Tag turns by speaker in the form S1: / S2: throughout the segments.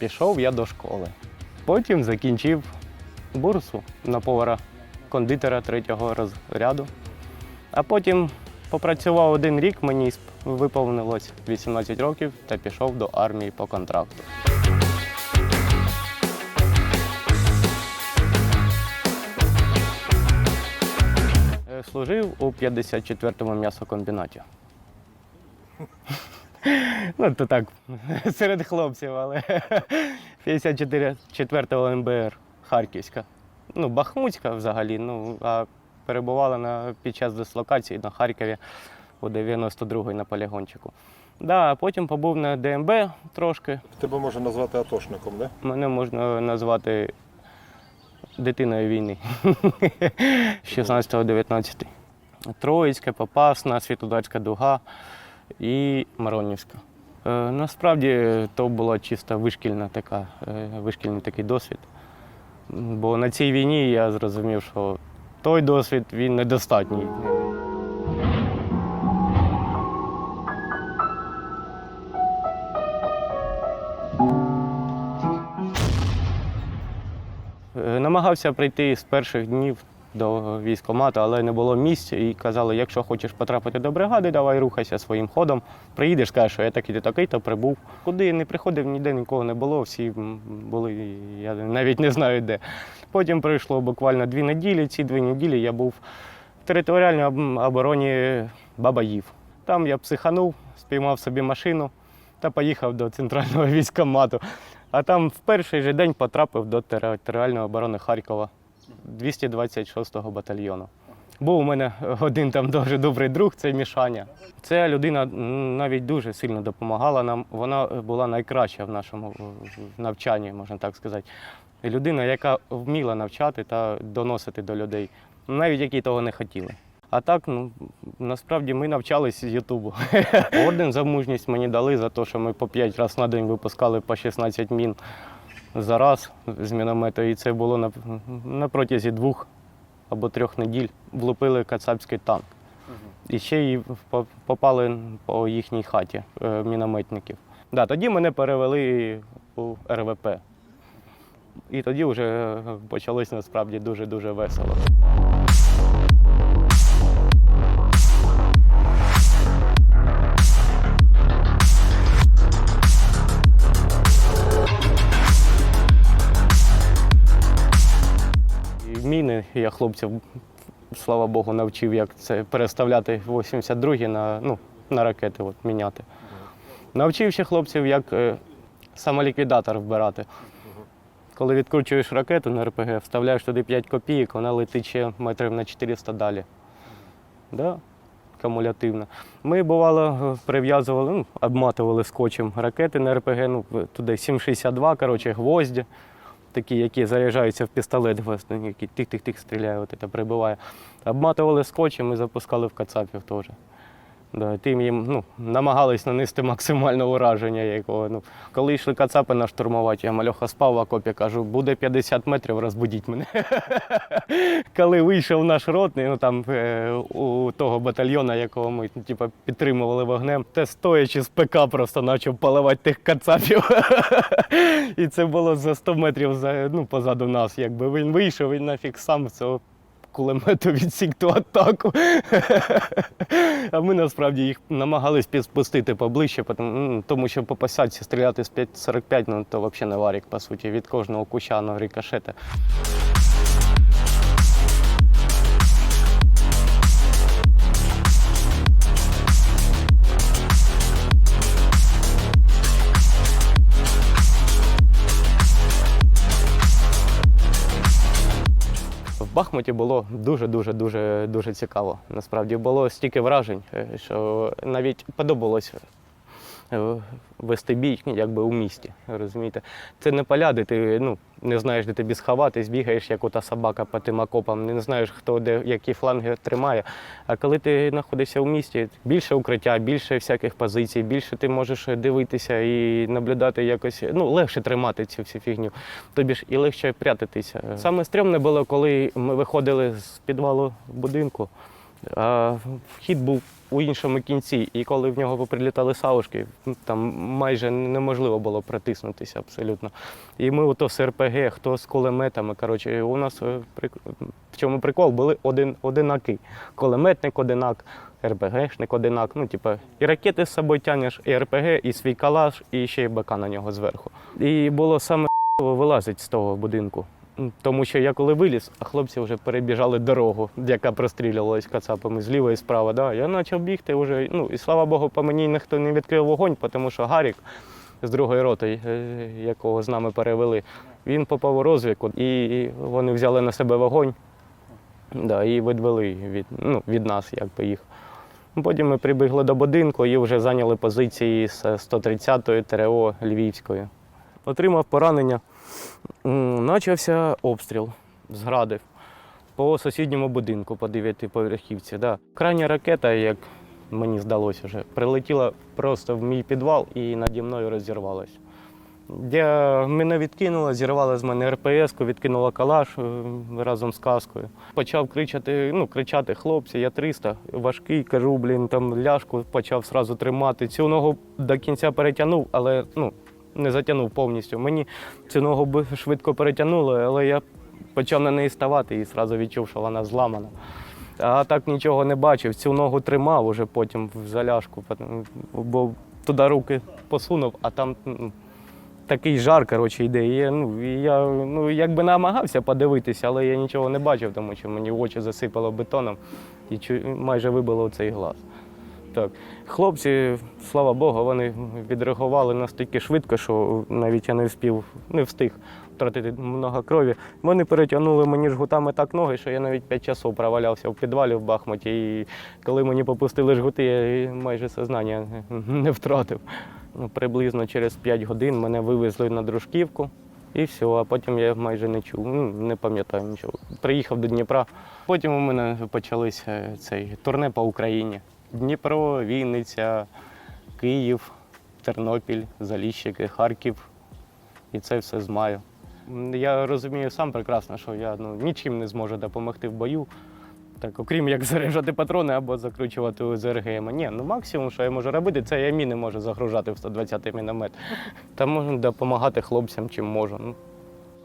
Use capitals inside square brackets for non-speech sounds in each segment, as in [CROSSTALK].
S1: пішов я до школи. Потім закінчив бурсу на повара кондитера третього розряду. А потім попрацював один рік, мені виповнилось 18 років та пішов до армії по контракту. Е, Служив у 54-му м'ясокомбінаті. Ну, то так, [LAUGHS] серед хлопців, але [LAUGHS] 54-го МБР Харківська. Ну, Бахмутська взагалі, ну, а перебувала на, під час дислокації на Харкові у 92-й на полігончику. Да, а потім побув на ДМБ трошки.
S2: Тебе можна назвати атошником, да?
S1: Мене можна назвати дитиною війни. [LAUGHS] 16-19. Троїцька, Попасна, Світлодарська дуга і Маронівська. Е, насправді то була чисто вишкільна така, е, вишкільний такий досвід. Бо на цій війні я зрозумів, що той досвід він недостатній. Е, Намагався прийти з перших днів до військкомату, але не було місця. І казали, якщо хочеш потрапити до бригади, давай рухайся своїм ходом. Приїдеш, скажеш, що я такий такий, то прибув. Куди я не приходив, ніде нікого не було. Всі були, я навіть не знаю де. Потім пройшло буквально дві неділі. Ці дві неділі я був в територіальній обороні Бабаїв. Там я психанув, спіймав собі машину та поїхав до центрального [LAUGHS] військкомату. А там в перший же день потрапив до територіальної оборони Харкова 226-го батальйону. Був у мене один там дуже добрий друг, це Мішаня. Ця людина навіть дуже сильно допомагала нам. Вона була найкраща в нашому навчанні, можна так сказати. Людина, яка вміла навчати та доносити до людей, навіть які того не хотіли. А так, ну насправді ми навчалися з Ютубу. [LAUGHS] Орден за мужність мені дали за те, що ми по 5 разів на день випускали по 16 мін за раз з міномета. І це було на, на протязі двох або трьох неділь. Влупили кацапський танк. І ще й попали по їхній хаті е, мінометників. Да, тоді мене перевели у РВП. І тоді вже е, почалось насправді дуже-дуже весело. Я хлопців, слава Богу, навчив, як це переставляти 82-гі на, ну, на ракети, от, міняти. Навчив ще хлопців, як е, самоліквідатор вбирати. Коли відкручуєш ракету на РПГ, вставляєш туди 5 копійок, вона летить ще метрів на 400 далі. Да? Кумулятивно. Ми, бувало, прив'язували, ну, обматували скотчем ракети на РПГ, ну, туди 7,62, коротше, гвозді такі, які заряджаються в пістолет, які тих-тих-тих стріляє, от прибиває. Обматували скотчем і запускали в кацапів теж. Тим їм ну, намагались нанести максимальне ураження. Якого, ну, коли йшли кацапи на штурмувати, я мальоха спав в окопі, кажу, буде 50 метрів, розбудіть мене. [LAUGHS] коли вийшов наш ротний, ну там е, у того батальйона, якого ми типу, підтримували вогнем, те стоячи з ПК просто почав поливати тих кацапів. [LAUGHS] І це було за 100 метрів ну, позаду нас. Якби він вийшов, він нафіг сам цього кулемету відсік ту атаку. А ми насправді їх намагались підспустити поближче, тому, ну, що по посадці стріляти з 5,45, ну то взагалі не варік, по суті, від кожного куща на Бахмуті було дуже дуже дуже цікаво. Насправді було стільки вражень, е, що навіть подобалося е, вести бій, ну, якби у місті. Розумієте, це не поля, де ти ну не знаєш, де тобі сховатись, бігаєш, як ота собака по тим окопам, не знаєш, хто де які фланги тримає. А коли ти знаходишся у місті, більше укриття, більше всяких позицій, більше ти можеш дивитися і наблюдати якось, ну легше тримати цю всю фігню. Тобі ж і легше прятатися. Саме стрьомне було, коли ми виходили з підвалу будинку. Вхід був у іншому кінці, і коли в нього прилітали савушки, там майже неможливо було протиснутися абсолютно. І ми ото з РПГ, хто з кулеметами. Коротше, у нас е, в чому прикол були один, одинаки. Кулеметник одинак, РПГшник одинак. Ну, типу, і ракети з собою тянеш, і РПГ, і свій калаш, і ще й БК на нього зверху. І було саме вилазить з того будинку. Тому що я коли виліз, а хлопці вже перебіжали дорогу, яка прострілювалась кацапами зліва і справа. Да. Я почав бігти вже. Ну і слава Богу, по мені ніхто не відкрив вогонь, тому що Гарік з другої роти, е, якого з нами перевели, він попав у розвідку, і вони взяли на себе вогонь да, і відвели від, ну, від нас, якби їх. Потім ми прибігли до будинку і вже зайняли позиції з 130-ї ТРО Львівської. Отримав поранення. М, Начався обстріл з градів по сусідньому будинку, по дев'ятиповерхівці. Да. Крайня ракета, як мені здалося вже, прилетіла просто в мій підвал і наді мною розірвалась. Я, мене відкинуло, зірвала з мене РПС, відкинула калаш е, разом з каскою. Почав кричати, ну, кричати, хлопці, я 300, важкий, кажу, блін, там ляшку почав сразу тримати. Цю ногу до кінця перетягнув, але ну, не затягнув повністю. Мені цю ногу швидко перетягнуло, але я почав на неї ставати і одразу відчув, що вона зламана. А так нічого не бачив. Цю ногу тримав уже потім в заляшку, бо туди руки посунув, а там такий жар, коротше, йде. І я, ну, я ну, якби намагався подивитися, але я нічого не бачив, тому що мені очі засипало бетоном і майже вибило цей глаз. Так. Хлопці, слава Богу, вони відреагували настільки швидко, що навіть я не встиг, не встиг втратити много крові. Вони перетягнули мені жгутами так ноги, що я навіть 5 часов провалявся в підвалі в Бахмуті. І коли мені попустили жгути, я майже сознання не втратив. Ну, приблизно через 5 годин мене вивезли на дружківку. І все, а потім я майже не чув, ну, не пам'ятаю нічого. Приїхав до Дніпра. Потім у мене почалися цей турне по Україні. Дніпро, Вінниця, Київ, Тернопіль, Заліщики, Харків. І це все з маю. Я розумію сам прекрасно, що я ну, нічим не зможу допомогти в бою. Так, окрім як заряджати патрони або закручувати ОЗРГ. Ні, ну максимум, що я можу робити, це я міни можу загружати в 120-й міномет. Та можу допомагати хлопцям, чим можу. Ну,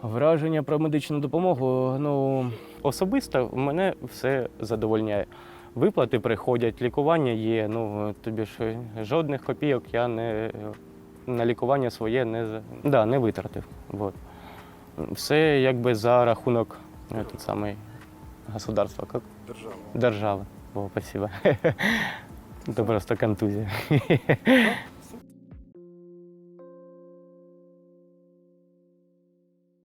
S1: Враження про медичну допомогу. Ну, особисто мене все задовольняє. Виплати приходять, лікування є. Ну, тобі ж жодних копійок я не, на лікування своє не, да, не витратив. Вот. Все якби за рахунок е, тут самий государства, як
S2: Держава.
S1: держави. О, спасибо. [LAUGHS] Це просто контузія.